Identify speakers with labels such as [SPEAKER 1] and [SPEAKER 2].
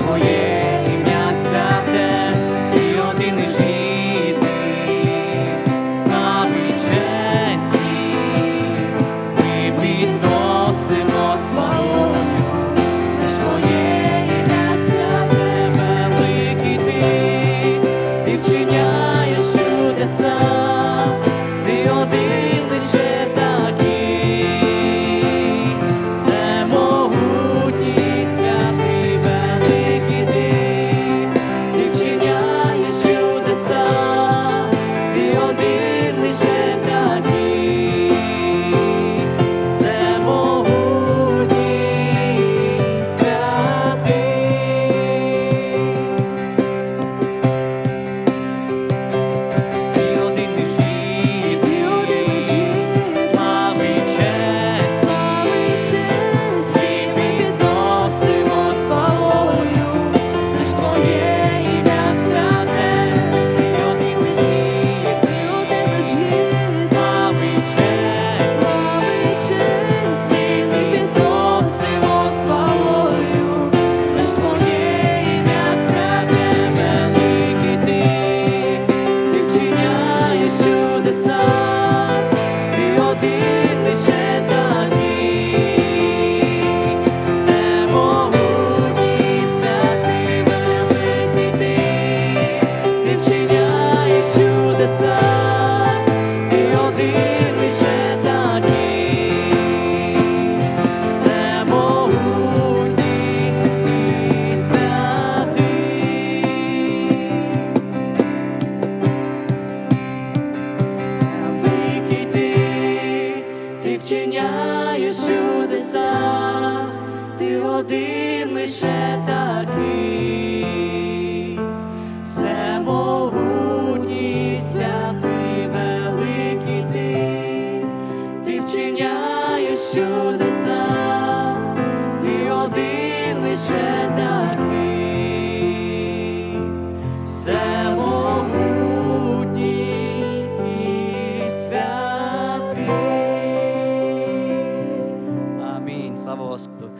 [SPEAKER 1] Твоє. дієш чудеса, ти один лише такий, всемогутній, святи великий ти, ти вчиняєш чудеса, ти один лише такий. Все gospel.